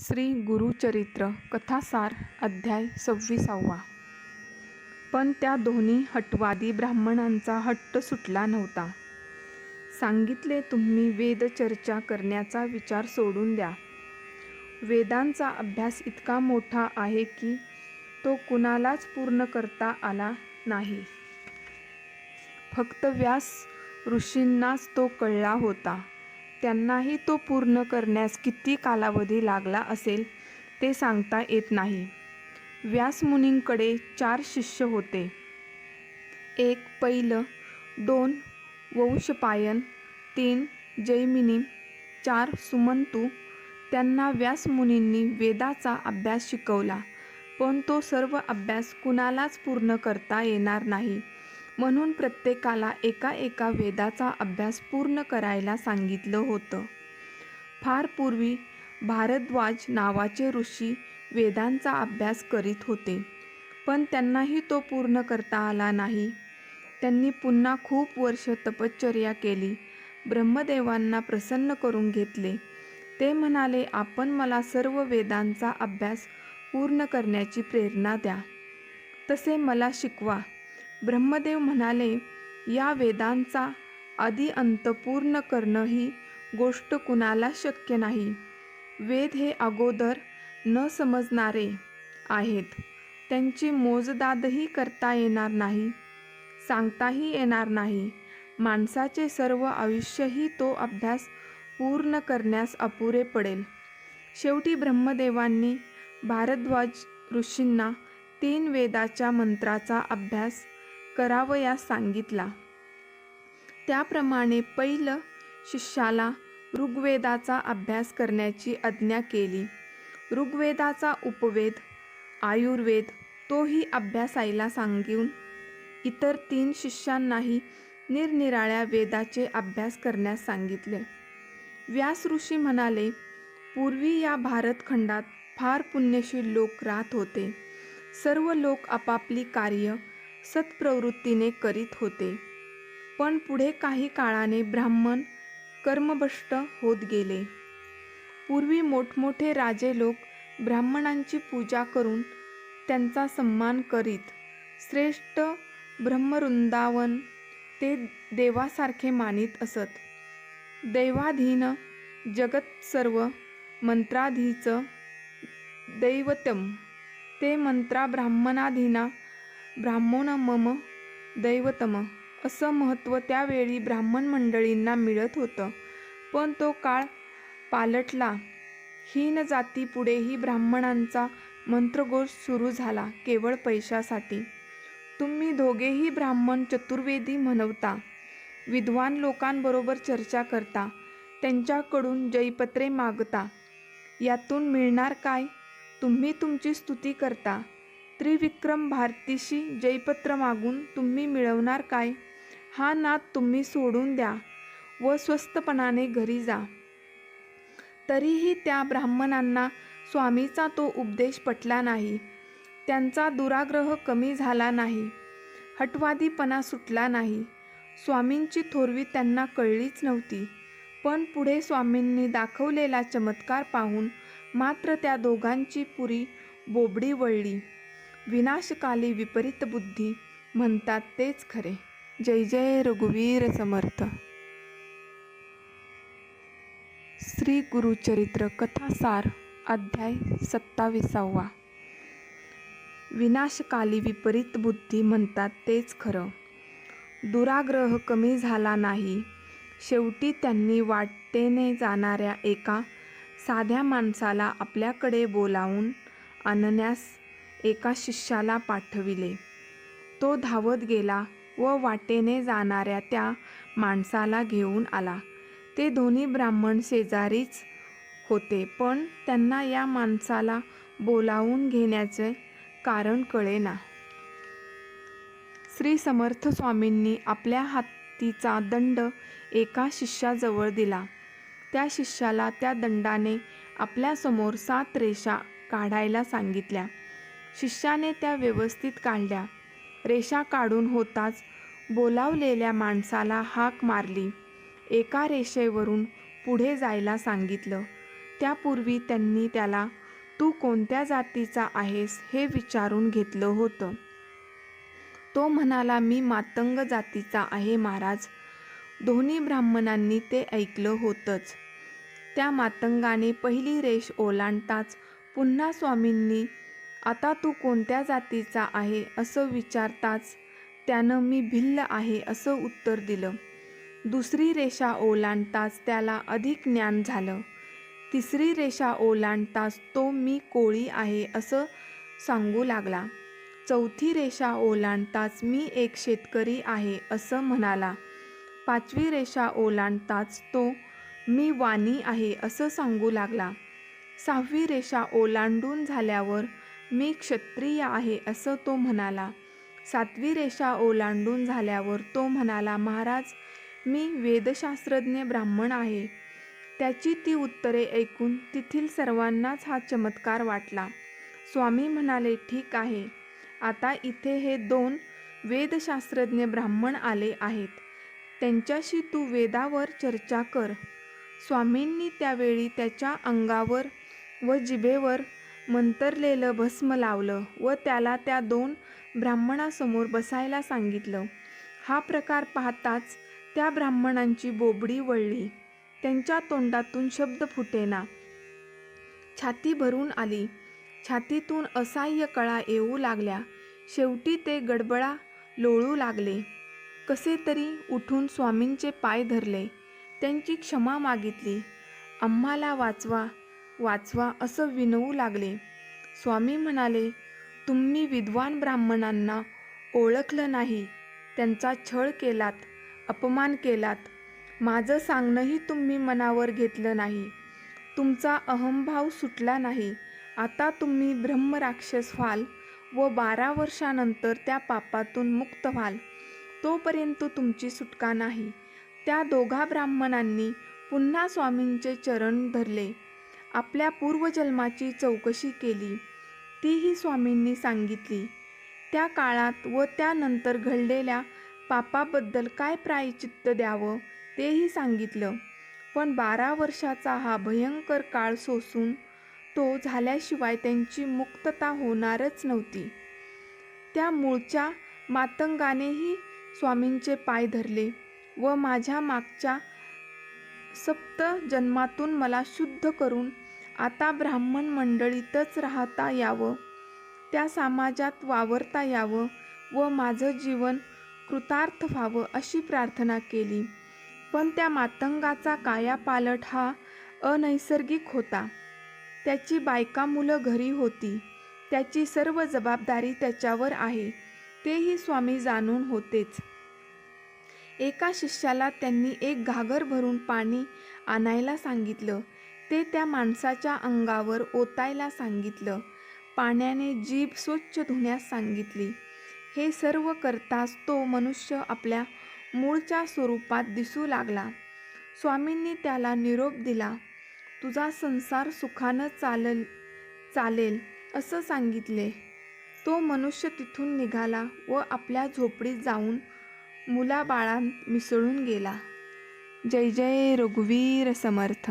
श्री गुरुचरित्र कथासार अध्याय सव्वीसावा. पण त्या दोन्ही हटवादी ब्राह्मणांचा हट्ट सुटला नव्हता. सांगितले तुम्ही वेदचर्चा करण्याचा विचार सोडून द्या. वेदांचा अभ्यास इतका मोठा आहे की तो कुणालाच पूर्ण करता आला नाही. फक्त व्यास ऋषींनाच तो कळला होता. त्यांनाही तो पूर्ण करण्यास किती कालावधी लागला असेल ते सांगता येत नाही. व्यासमुनींकडे चार शिष्य होते. एक पहिलं दोन वंशपायन तीन जैमिनी चार सुमंतू. त्यांना व्यासमुनींनी वेदाचा अभ्यास शिकवला पण तो सर्व अभ्यास कुणालाच पूर्ण करता येणार नाही. म्हणून प्रत्येकाला एका एका वेदाचा अभ्यास पूर्ण करायला सांगितलं होतं. फार पूर्वी भारद्वाज नावाचे ऋषी वेदांचा अभ्यास करीत होते पण त्यांनाही तो पूर्ण करता आला नाही. त्यांनी पुन्हा खूप वर्ष तपश्चर्या केली ब्रह्मदेवांना प्रसन्न करून घेतले. ते म्हणाले आपण मला सर्व वेदांचा अभ्यास पूर्ण करण्याची प्रेरणा द्या. तसे मला शिकवा. ब्रह्मदेव म्हणाले या वेदांचा आधी अंत पूर्ण करणं ही गोष्ट कुणाला शक्य नाही. वेद हे अगोदर न समजणारे आहेत. त्यांची मोजदादही करता येणार नाही सांगताही येणार नाही. माणसाचे सर्व आयुष्यही तो अभ्यास पूर्ण करण्यास अपुरे पडेल. शेवटी ब्रह्मदेवांनी भारद्वाज ऋषींना तीन वेदाच्या मंत्राचा अभ्यास करावयास सांगितला. त्याप्रमाणे पहिलं शिष्याला ऋग्वेदाचा अभ्यास करण्याची आज्ञा केली. ऋग्वेदाचा उपवेद आयुर्वेद तोही अभ्यासायला सांगून इतर तीन शिष्यांनाही निरनिराळ्या वेदाचे अभ्यास करण्यास सांगितले. व्यास ऋषी म्हणाले पूर्वी या भारतखंडात फार पुण्यशील लोक राहत होते. सर्व लोक आपापली कार्य सत्प्रवृत्तीने करीत होते. पण पुढे काही काळाने ब्राह्मण कर्मभ्रष्ट होत गेले. पूर्वी मोठमोठे राजे लोक ब्राह्मणांची पूजा करून त्यांचा सन्मान करीत श्रेष्ठ ब्रह्मवृंदावन ते देवासारखे मानित असत. दैवाधीन जगत सर्व मंत्राधीचं दैवतम ते मंत्रा ब्राह्मणाधीना ब्राह्मण मम दैवतम. असं महत्त्व त्यावेळी ब्राह्मण मंडळींना मिळत होतं. पण तो काळ पालटला. हीन जाती पुढेही ब्राह्मणांचा मंत्रघोष सुरू झाला केवळ पैशासाठी. तुम्ही दोघेही ब्राह्मण चतुर्वेदी म्हणवता. विद्वान लोकांबरोबर चर्चा करता. त्यांच्याकडून जयपत्रे मागता. यातून मिळणार काय? तुम्ही तुमची स्तुती करता. त्रिविक्रम भारतीशी जयपत्र मागून तुम्ही मिळवणार काय? हा नाद तुम्ही सोडून द्या व स्वस्तपणाने घरी जा. तरीही त्या ब्राह्मणांना स्वामीचा तो उपदेश पटला नाही. त्यांचा दुराग्रह कमी झाला नाही. हटवादीपणा सुटला नाही. स्वामींची थोरवी त्यांना कळलीच नव्हती. पण पुढे स्वामींनी दाखवलेला चमत्कार पाहून मात्र त्या दोघांची पुरी बोबडी वळली. विनाशकाली विपरीत बुद्धी म्हणतात तेच खरे. जय जय रघुवीर समर्थ. श्री गुरुचरित्र कथासार अध्याय सत्ताविसावा. विनाशकाली विपरीत बुद्धी म्हणतात तेच खरं. दुराग्रह कमी झाला नाही. शेवटी त्यांनी वाटेने जाणाऱ्या एका साध्या माणसाला आपल्याकडे बोलावून आणण्यास एका शिष्याला पाठविले. तो धावत गेला व वाटेने जाणाऱ्या त्या माणसाला घेऊन आला. ते दोन्ही ब्राह्मण शेजारीच होते पण त्यांना या माणसाला बोलावून घेण्याचे कारण कळेना. श्री समर्थ स्वामींनी आपल्या हातीचा दंड एका शिष्याजवळ दिला. त्या शिष्याला त्या दंडाने आपल्यासमोर सात रेषा काढायला सांगितल्या. शिष्याने त्या व्यवस्थित काढल्या. रेषा काढून होताच बोलावलेल्या माणसाला हाक मारली. एका रेषेवरून पुढे जायला सांगितलं. त्यापूर्वी त्यांनी त्याला तू कोणत्या जातीचा आहेस हे विचारून घेतलं होतं. तो म्हणाला मी मातंग जातीचा आहे महाराज. दोन्ही ब्राह्मणांनी ते ऐकलं होतंच. त्या मातंगाने पहिली रेष ओलांडताच पुन्हा स्वामींनी आता तू कोणत्या जातीचा आहे असं विचारताच त्यानं मी भिल्ल आहे असं उत्तर दिलं. दुसरी रेषा ओलांडताच त्याला अधिक ज्ञान झालं. तिसरी रेषा ओलांडताच तो मी कोळी आहे असं सांगू लागला. चौथी रेषा ओलांडताच मी एक शेतकरी आहे असं म्हणाला. पाचवी रेषा ओलांडताच तो मी वाणी आहे असं सांगू लागला. सहावी रेषा ओलांडून झाल्यावर मी क्षत्रिय आहे असं तो म्हणाला. सातवी रेषा ओलांडून झाल्यावर तो म्हणाला महाराज मी वेदशास्त्रज्ञ ब्राह्मण आहे त्याची ती उत्तरे ऐकून तेथील सर्वांनाच हा चमत्कार वाटला. स्वामी म्हणाले ठीक आहे. आता इथे हे दोन वेदशास्त्रज्ञ ब्राह्मण आले आहेत. त्यांच्याशी तू वेदावर चर्चा कर स्वामींनी त्यावेळी त्याच्या अंगावर व जिभेवर मंतरलेलं भस्म लावलं व त्याला त्या दोन ब्राह्मणासमोर बसायला सांगितलं. हा प्रकार पाहताच त्या ब्राह्मणांची बोबडी वळली. त्यांच्या तोंडातून शब्द फुटेना. छाती भरून आली. छातीतून असह्य कळा येऊ लागल्या. शेवटी ते गडबडा लोळू लागले. कसे तरी उठून स्वामींचे पाय धरले. त्यांची क्षमा मागितली. आम्हाला वाचवा. वाचवा असं विनवू लागले. स्वामी म्हणाले तुम्ही विद्वान ब्राह्मणांना ओळखलं नाही. त्यांचा छळ केलात अपमान केलात. माझं सांगणंही तुम्ही मनावर घेतलं नाही. तुमचा अहंभाव सुटला नाही. आता तुम्ही ब्रह्मराक्षस व्हाल व बारा वर्षानंतर त्या पापातून मुक्त व्हाल. तोपर्यंत तुमची सुटका नाही. त्या दोघा ब्राह्मणांनी पुन्हा स्वामींचे चरण धरले. आपल्या पूर्वजन्माची चौकशी केली. तीही स्वामींनी सांगितली. त्या काळात व त्यानंतर घडलेल्या पापाबद्दल काय प्रायचित्त द्यावं तेही सांगितलं. पण बारा वर्षाचा हा भयंकर काळ सोसून तो झाल्याशिवाय त्यांची मुक्तता होणारच नव्हती. त्या मूळच्या मातंगानेही स्वामींचे पाय धरले व माझ्या मागच्या सप्त जन्मातून मला शुद्ध करून आता ब्राह्मण मंडळीतच राहता यावं. त्या समाजात वावरता यावं व माझं जीवन कृतार्थ व्हावं अशी प्रार्थना केली. पण त्या मातंगाचा कायापालट हा अनैसर्गिक होता. त्याची बायका मुलं घरी होती. त्याची सर्व जबाबदारी त्याच्यावर आहे. तेही स्वामी जाणून होतेच. एका शिष्याला त्यांनी एक घागर भरून पाणी आणायला सांगितलं. ते त्या माणसाच्या अंगावर ओतायला सांगितलं. पाण्याने जीभ स्वच्छ धुण्यास सांगितली. हे सर्व करताच तो मनुष्य आपल्या मूळच्या स्वरूपात दिसू लागला. स्वामींनी त्याला निरोप दिला तुझा संसार सुखानं चालल चालेल असं सांगितले. तो मनुष्य तिथून निघाला व आपल्या झोपडीत जाऊन मुलाबाळांत मिसळून गेला. जय जय रघुवीर समर्थ.